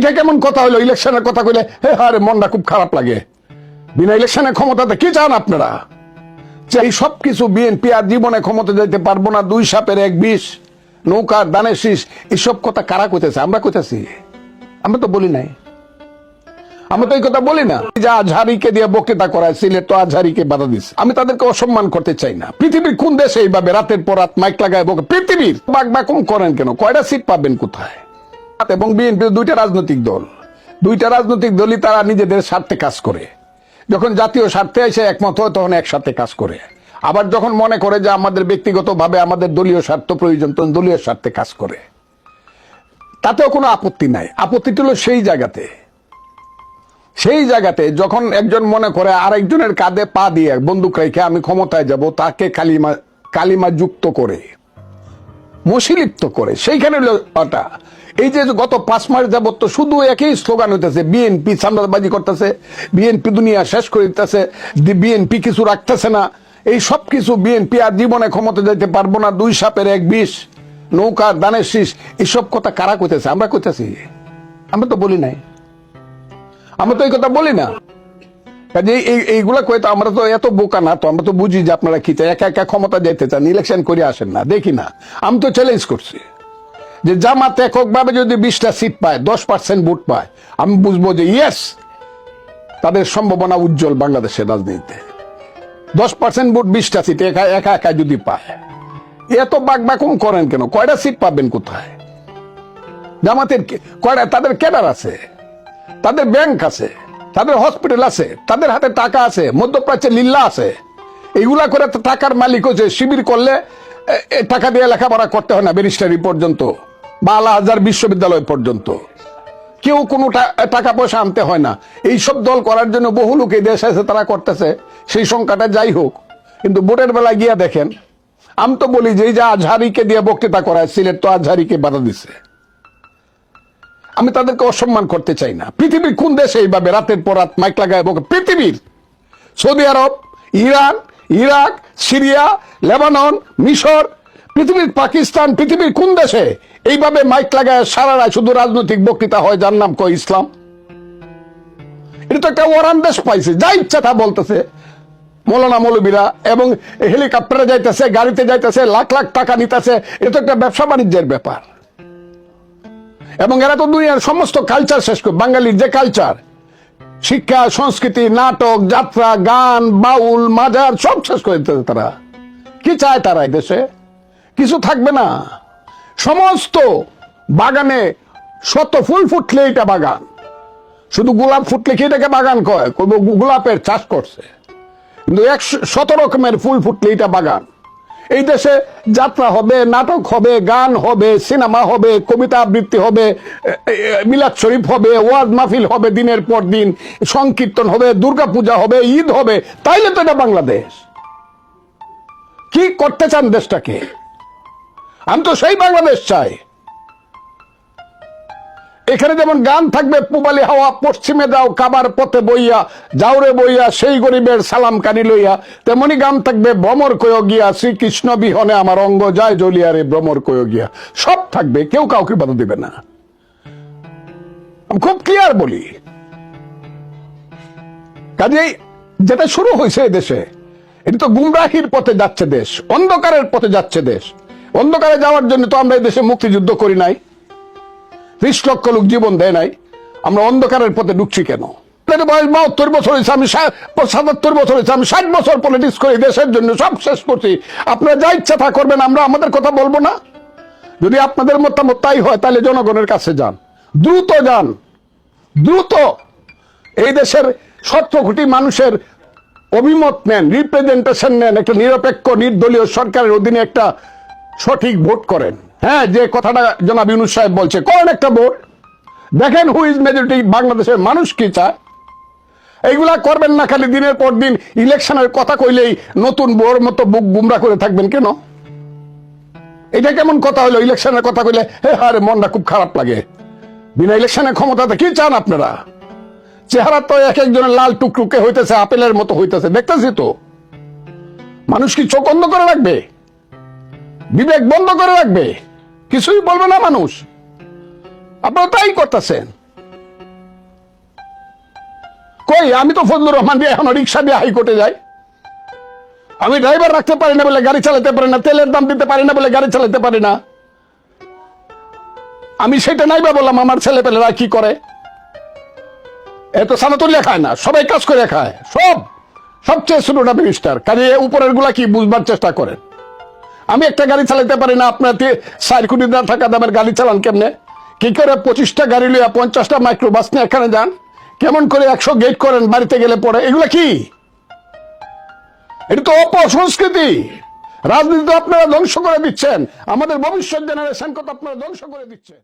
এটা কেমন কথা হলো ইলেকশনের কথা কইলে, হে হারে, মনটা খুব খারাপ লাগে। বিনা ইলেকশনের ক্ষমতাতে কি চান আপনারা? এই সব কিছু বিএনপি আর জীবনে ক্ষমতা যেতে পারব না, দুই সাপের এক বিষ নৌকার দানের শীষ, এসব কথা কারা কইতেছে? আমরা কইতেছি। আমরা তো বলি নাই। আমরা তো এই কথা বলি না। যা আজহারিকে দিয়ে বক্তৃতা করায়, সিলেট তো আজহারিকে বাধা দিচ্ছে আমি তাদেরকে অসম্মান করতে চাই না। পৃথিবীর কোন দেশে এইভাবে রাতের পর রাত মাইক লাগায় বকে পৃথিবীর বাক বাকুম করেন কেন? কয়টা সিট পাবেন কোথায়? এবং বিএনপি দুইটা রাজনৈতিক দল। দুইটা রাজনৈতিক দলই তারা নিজেদের স্বার্থে কাজ করে। যখন জাতীয় স্বার্থে এসে একমত হয়, তখন একসাথে কাজ করে। আবার যখন মনে করে যে আমাদের ব্যক্তিগতভাবে আমাদের দলীয় স্বার্থ প্রয়োজন, তখন দলীয় স্বার্থে কাজ করে। তাতেও কোনো আপত্তি নাই। আপত্তিটা হলো সেই জায়গাতে। সেই জায়গাতে যখন একজন মনে করে আরেকজনের কাঁধে পা দিয়ে বন্দুক রেখে আমি ক্ষমতায় যাব, তাকে কালিমা কালিমা যুক্ত করে মশিলিপ্ত করে, সেইখানে ওটা এই যে গত পাঁচ মাস যাবত তো শুধু একই স্লোগান হইতেছে বিএনপি সামরাজবাজি করতেছে বিএনপি দুনিয়া শেষ করে দিতেছে বিএনপি কিছু রাখতেছে না, এই সব কিছু বিএনপি আর জীবনে ক্ষমতা যাইতে পারব না, দুই সাপের এক বিষ নৌকার দানের শীষ এইসব কথা কারা কইতেছে? আমরা কইতেছি। আমরা তো বলি নাই। আমরা তো এই কথা বলি না। কাজে এই এইগুলা কয়ে তো আমরা তো এত বোকা না তো, আমরা তো বুঝি যে আপনারা কি চাই একা একা ক্ষমতা যেতে চান ইলেকশন করে আসেন না, দেখি না। আমি তো চ্যালেঞ্জ করছি। যে জামাত এককভাবে যদি বিশটা সিট পায়, দশ পার্সেন্ট ভোট পায়, আমি বুঝব যে ইয়েস তাদের সম্ভাবনা উজ্জ্বল বাংলাদেশের রাজনীতিতে। দশ পার্সেন্ট ভোট বিশটা সিট একা একা একা যদি পায়, এত বাক বাকুম করেন কেন? কয়টা সিট পাবেন কোথায়? জামাতের কয়টা তাদের ক্যাডার আছে, তাদের ব্যাংক আছে, তাদের হসপিটাল আছে, তাদের হাতে টাকা আছে, মধ্যপ্রাচ্যে লিল্লা আছে। এইগুলা করে টাকার মালিক হচ্ছে শিবির করলে টাকা দিয়ে লেখাপড়া করতে হয় না, ব্যারিস্টারি পর্যন্ত। বা আলা হাজার বিশ্ববিদ্যালয় পর্যন্ত। কেউ কোনো টাকা পয়সা আনতে হয় না। এই সব দল করার জন্য বহু লোক এই দেশে আছে তারা করতেছে, সেই সংখ্যাটা যাই হোক। কিন্তু ভোটের বেলা গিয়া দেখেন, আমি তো বলি যে এই যে আজহারিকে দিয়ে বক্তৃতা করায়, সিলেট তো আজহারিকে বাধা দিছে। আমি তাদেরকে অসম্মান করতে চাই না। পৃথিবীর কোন দেশে এইভাবে রাতের পর রাত মাইক লাগায় পৃথিবীর। সৌদি আরব, ইরান, ইরাক, সিরিয়া, লেবানন, মিশর পৃথিবীর পাকিস্তান, পৃথিবীর কোন দেশে এইভাবে মাইক লাগায় সারা রায় শুধু রাজনৈতিক বক্তৃতা হয়? যার নাম কয় ইসলাম? এটা তো একটা ওরান দেশ পাইছে, যা ইচ্ছা তা বলতেছে। মৌলানা মৌলবীরা এবং হেলিকপ্টারে যাইতেছে, গাড়িতে যাইতেছে, লাখ লাখ টাকা নিতেছে, এটা তো একটা ব্যবসা বাণিজ্যের ব্যাপার। এবং এরা তো দুনিয়ার সমস্ত কালচার শেষ করে, বাঙালির যে কালচার শিক্ষা, সংস্কৃতি, নাটক, যাত্রা, গান, বাউল, মাজার, সব শেষ করে দিতেছে তারা। কি চায় তারা দেশে? কিছু থাকবে না। সমস্ত বাগানে শত ফুল ফুটলে এটা বাগান। শুধু গোলাপ ফুটলে কি এটাকে বাগান কয়? গোলাপের চাষ করছে। কিন্তু এক শত রকমের ফুল ফুটলে এটা বাগান। এই দেশে যাত্রা হবে, নাটক হবে, গান হবে, সিনেমা হবে, কবিতা আবৃত্তি হবে মিলাদ শরীফ হবে, ওয়াজ মাহফিল হবে দিনের পর দিন, সংকীর্তন হবে, দুর্গাপূজা হবে, ঈদ হবে, তাইলে তো এটা বাংলাদেশ। কি করতে চান দেশটাকে? আমি তো সেই বাংলাদেশ চাই। এখানে যেমন গান থাকবে, পুবালি হাওয়া, পশ্চিমে যাও কাবার পথে বইয়া যাওরে বইয়া, সেই গরিবের সালাম কানি লইয়া, তেমনি গান থাকবে, ভ্রমর কয় গিয়া, শ্রীকৃষ্ণ বিহনে আমার অঙ্গ যায় জ্বলিয়া রে, ভ্রমর কয় গিয়া। সব থাকবে, কেউ কাউকে বাধা দিবে না। খুব ক্লিয়ার বলি। কাজেই যেটা শুরু হয়েছে দেশে, এটা তো গুমরাহির পথে যাচ্ছে দেশ, অন্ধকারের পথে যাচ্ছে দেশ। অন্ধকারে যাওয়ার জন্য তো আমরা এই দেশে মুক্তিযুদ্ধ করি নাই। ত্রিশ লক্ষ লোক জীবন দেয় নাই। আমরা অন্ধকারের পথে ঢুকছি কেন? বয়স বাহাত্তর বছর হয়েছে, আমি সাতাত্তর বছর হয়েছে, আমি ষাট বছর পলিটিক্স করি দেশের জন্য সব শেষ করছি। আপনারা যা ইচ্ছা তা করবেন, আমরা আমাদের কথা বলব না। যদি আপনাদের মতামত তাই হয়, তাহলে জনগণের কাছে যান। দ্রুত যান। দ্রুত। এই দেশের সতেরো কোটি মানুষের অভিমত নেন রিপ্রেজেন্টেশন নেন, একটা নিরপেক্ষ, নির্দলীয় সরকারের অধীনে একটা সঠিক ভোট করেন। হ্যাঁ যে কথাটা জনাব ইউনুস সাহেব বলছে, করেন একটা ভোট। দেখেন হু ইজ মেজরিটি বাংলাদেশের মানুষ কি চায়? এইগুলা করবেন না খালি দিনের পর দিন, ইলেকশনের কথা কইলেই নতুন বোর মতো বুক গুমরা করে থাকবেন কেন? এটা কেমন কথা হলো, ইলেকশনের কথা কইলে, হে হারে মনটা খুব খারাপ লাগে। বিনা ইলেকশনের ক্ষমতাতে কি চান আপনারা? চেহারা তো এক একজনের লাল টুকটুকে হইতেছে, আপেলের মতো হইতেছে, দেখতেছি তো। মানুষ কি চোখ অন্ধ করে রাখবে? বিবেক বন্ধ করে রাখবে। কিছুই বলবে না মানুষ। আপনারা তাই করতেছেন। কই, আমি তো ফজলুর রহমান দিয়ে এখন রিক্সা দিয়ে হাইকোর্টে যাই। আমি ড্রাইভার রাখতে পারি না বলে গাড়ি চালাতে পারি না, তেলের দাম দিতে পারি না বলে গাড়ি চালাতে পারি না। আমি সেটা নাই বা বললাম, আমার ছেলে পেলেরা কি করে? এত সানাতুল্লিয়া খায় না, সবাই কাজ করে খায়। সব, সবচেয়ে ছোটটা মিনিস্টার কাজে উপরেরগুলা কি বুঝবার চেষ্টা করেন? আমি একটা গাড়ি চালাতে পারি না। আপনার চার কোটি টাকা দামের গাড়ি চালান কেমনে? কি করে পঁচিশটা গাড়ি লইয়া পঞ্চাশটা মাইক্রো বাস নিয়ে এখানে যান? কেমন করে একশো গেট করেন বাড়িতে গেলে পরে? এগুলো কি? এটা তো অপসংস্কৃতি। রাজনীতি তো আপনারা ধ্বংস করে দিচ্ছেন। আমাদের ভবিষ্যৎ জেনারেশন কথা আপনারা ধ্বংস করে দিচ্ছেন?